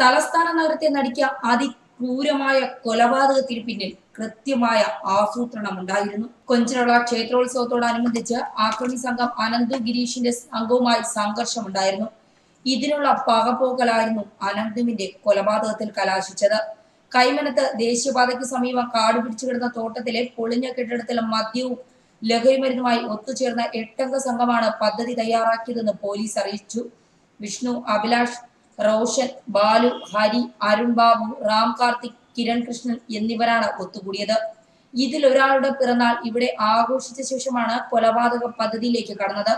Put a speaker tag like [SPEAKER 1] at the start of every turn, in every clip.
[SPEAKER 1] തലസ്ഥാന നഗരത്തെ നടിക്കുക അതിക്രൂരമായ കൊലപാതകത്തിന് പിന്നിൽ കൃത്യമായ ആസൂത്രണം ഉണ്ടായിരുന്നു. കൊഞ്ചിറള ക്ഷേത്രോത്സവത്തോടനുബന്ധിച്ച് ആക്രമി സംഘം അനന്തു ഗിരീഷിന്റെ സംഘവുമായി സംഘർഷമുണ്ടായിരുന്നു ഇതിനുള്ള പകപോക്കലായിരുന്നു അനന്തുവിന്റെ കൊലപാതകത്തിൽ കലാശിച്ചത്. കൈമനത്ത് ദേശീയപാതയ്ക്ക് സമീപം കാട് പിടിച്ചു കിടന്ന തോട്ടത്തിലെ പൊളിഞ്ഞ കെട്ടിടത്തിലെ മദ്യവും ലഹരിമരുന്നുമായി ഒത്തുചേർന്ന എട്ടംഗ സംഘമാണ് പദ്ധതി തയ്യാറാക്കിയതെന്ന് പോലീസ് അറിയിച്ചു. വിഷ്ണു അഭിലാഷ് റോഷൻ ബാലു ഹരി അരുൺ ബാബു റാം കാർത്തിക് കിരൺ കൃഷ്ണൻ എന്നിവരാണ് ഒത്തുകൂടിയത്. ഇതിൽ ഒരാളുടെ പിറന്നാൾ ഇവിടെ ആഘോഷിച്ച ശേഷമാണ് കൊലപാതക പദ്ധതിയിലേക്ക് കടന്നത്.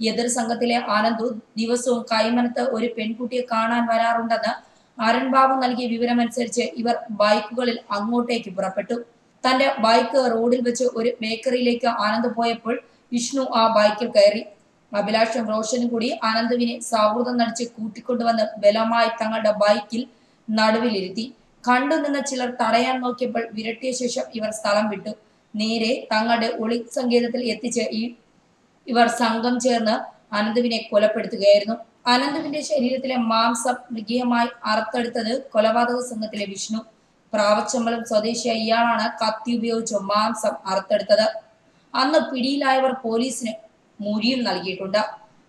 [SPEAKER 1] എതിർ സംഘത്തിലെ ആനന്ദു ദിവസവും കൈമനത്ത് ഒരു പെൺകുട്ടിയെ കാണാൻ വരാറുണ്ടെന്ന് അരുൺ ബാബു നൽകിയ വിവരമനുസരിച്ച് ഇവർ ബൈക്കുകളിൽ അങ്ങോട്ടേക്ക് പുറപ്പെട്ടു. തന്റെ ബൈക്ക് റോഡിൽ വെച്ച് ഒരു ബേക്കറിയിലേക്ക് ആനന്ദ് പോയപ്പോൾ വിഷ്ണു ആ ബൈക്കിൽ കയറി. അഭിലാഷും റോഷനും കൂടി അനന്തുവിനെ സൗഹൃദം നടിച്ച് കൂട്ടിക്കൊണ്ടുവന്ന് ബലമായി തങ്ങളുടെ ബൈക്കിൽ നടുവിലിരുത്തി. കണ്ടുനിന്ന ചിലർ തടയാൻ നോക്കിയപ്പോൾ വിരട്ടിയ ശേഷം ഇവർ സ്ഥലം വിട്ടു. നേരെ തങ്ങളുടെ ഒളി സങ്കേതത്തിൽ എത്തിച്ച് ഈ ഇവർ സംഘം ചേർന്ന് അനന്തുവിനെ കൊലപ്പെടുത്തുകയായിരുന്നു. അനന്തുവിന്റെ ശരീരത്തിലെ മാംസം മൃഗീയമായി അറുത്തെടുത്തത് കൊലപാതക സംഘത്തിലെ വിഷ്ണു. പ്രാവച്ചമ്പലം സ്വദേശിയായ ഇയാളാണ് കത്തി ഉപയോഗിച്ച് മാംസം അറുത്തെടുത്തത്. അന്ന് പിടിയിലായവർ പോലീസിന് മുരിയും നൽകിയിട്ടുണ്ട്.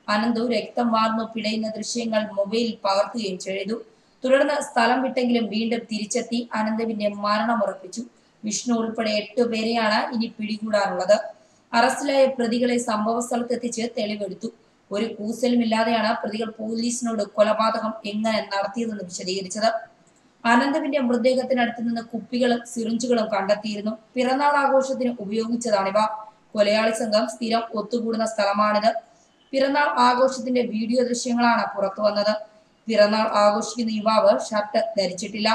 [SPEAKER 1] അനന്തു രക്തം വാർന്നു പിടയുന്ന ദൃശ്യങ്ങൾ മൊബൈലിൽ പകർത്തുകയും ചെയ്തു. തുടർന്ന് സ്ഥലം വിട്ടെങ്കിലും വീണ്ടും തിരിച്ചെത്തി അനന്തുവിന്റെ മരണം ഉറപ്പിച്ചു വിഷ്ണു ഉൾപ്പെടെ എട്ടു പേരെയാണ് ഇനി പിടികൂടാനുള്ളത്. അറസ്റ്റിലായ പ്രതികളെ സംഭവ സ്ഥലത്തെത്തിച്ച് തെളിവെടുത്തു. ഒരു കൂസലുമില്ലാതെയാണ് പ്രതികൾ പോലീസിനോട് കൊലപാതകം എങ്ങനെ നടത്തിയതെന്ന് വിശദീകരിച്ചത്. അനന്തവിന്റെ മൃതദേഹത്തിനടുത്ത് നിന്ന് കുപ്പികളും സിറിഞ്ചുകളും കണ്ടെത്തിയിരുന്നു. പിറന്നാൾ ആഘോഷത്തിന് ഉപയോഗിച്ചതാണിവ. കൊലയാളി സംഘം സ്ഥിരം ഒത്തുകൂടുന്ന സ്ഥലമാണിത്. പിറന്നാൾ ആഘോഷത്തിന്റെ വീഡിയോ ദൃശ്യങ്ങളാണ് പുറത്തു വന്നത്. പിറന്നാൾ ആഘോഷിക്കുന്ന യുവാവ് ഷർട്ട് ധരിച്ചിട്ടില്ല.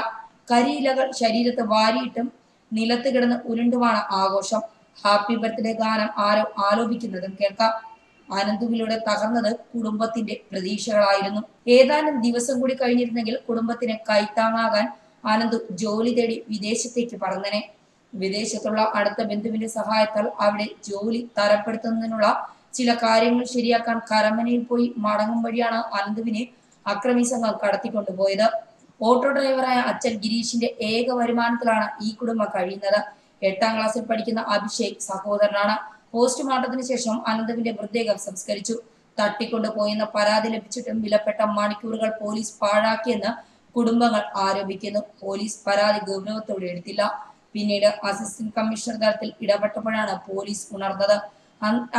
[SPEAKER 1] കരിയിലകൾ ശരീരത്ത് വാരിയിട്ടും നിലത്ത് കിടന്ന് ഉരുണ്ടുമാണ് ആഘോഷം. ഹാപ്പി ബർത്ത്ഡേ ഗാനം ആരോ ആലോപിക്കുന്നതും കേൾക്കാം. ആനന്ദുവിലൂടെ തകർന്നത് കുടുംബത്തിന്റെ പ്രതീക്ഷകളായിരുന്നു. ഏതാനും ദിവസം കൂടി കഴിഞ്ഞിരുന്നെങ്കിൽ കുടുംബത്തിന് കൈത്താങ്ങാകാൻ ആനന്ദു ജോലി തേടി വിദേശത്തേക്ക് പറന്നനെ. വിദേശത്തുള്ള അടുത്ത ബന്ധുവിന്റെ സഹായത്താൽ അവിടെ ജോലി തരപ്പെടുത്തുന്നതിനുള്ള ചില കാര്യങ്ങൾ ശരിയാക്കാൻ കരമനയിൽ പോയി മടങ്ങും വഴിയാണ് അനന്തുവിനെ അക്രമി സംഘം കടത്തിക്കൊണ്ടുപോയത്. ഓട്ടോ ഡ്രൈവറായ അച്ഛൻ ഗിരീഷിന്റെ ഏക വരുമാനത്തിലാണ് ഈ കുടുംബം കഴിയുന്നത്. എട്ടാം ക്ലാസ്സിൽ പഠിക്കുന്ന അഭിഷേക് സഹോദരനാണ്. പോസ്റ്റ്മോർട്ടത്തിന് ശേഷം അനന്തവിന്റെ മൃതദേഹം സംസ്കരിച്ചു. തട്ടിക്കൊണ്ടുപോയെന്ന പരാതി ലഭിച്ചിട്ടും വിലപ്പെട്ട മണിക്കൂറുകൾ പോലീസ് പാഴാക്കിയെന്ന് കുടുംബങ്ങൾ ആരോപിക്കുന്നു. പോലീസ് പരാതി ഗൗരവത്തോടെ എടുത്തില്ല. പിന്നീട് അസിസ്റ്റന്റ് കമ്മീഷണർ തലത്തിൽ ഇടപെട്ടപ്പോഴാണ് പോലീസ് ഉണർന്നത്.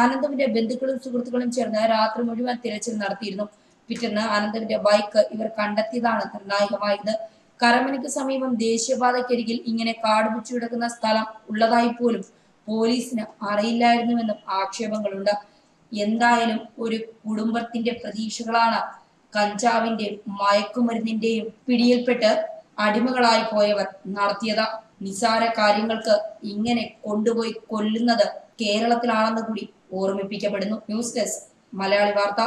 [SPEAKER 1] ആനന്ദവിന്റെ ബന്ധുക്കളും സുഹൃത്തുക്കളും ചേർന്ന് രാത്രി മുഴുവൻ തിരച്ചിൽ നടത്തിയിരുന്നു. പിറ്റേന്ന് ആനന്ദവിന്റെ ബൈക്ക് ഇവർ കണ്ടെത്തിയതാണ് നിർണായകമായത്. കരമനയ്ക്ക് സമീപം ദേശീയപാതയ്ക്കരികിൽ ഇങ്ങനെ കാടുപിച്ചു കിടക്കുന്ന സ്ഥലം ഉള്ളതായി പോലും പോലീസിന് അറിയില്ലായിരുന്നുവെന്നും ആക്ഷേപങ്ങളുണ്ട്. എന്തായാലും ഒരു കുടുംബത്തിന്റെ പ്രതീക്ഷകളാണ് കഞ്ചാവിന്റെയും മയക്കുമരുന്നിന്റെയും പിടിയിൽപ്പെട്ട് അടിമകളായി പോയവർ നടത്തിയത്. നിസാര കാര്യങ്ങൾക്ക് ഇങ്ങനെ കൊണ്ടുപോയി കൊല്ലുന്നത് കേരളത്തിലാണെന്ന് കൂടി ഓർമ്മിപ്പിക്കപ്പെടുന്നു. ന്യൂസ് ഡെസ്ക് മലയാളി വാർത്ത.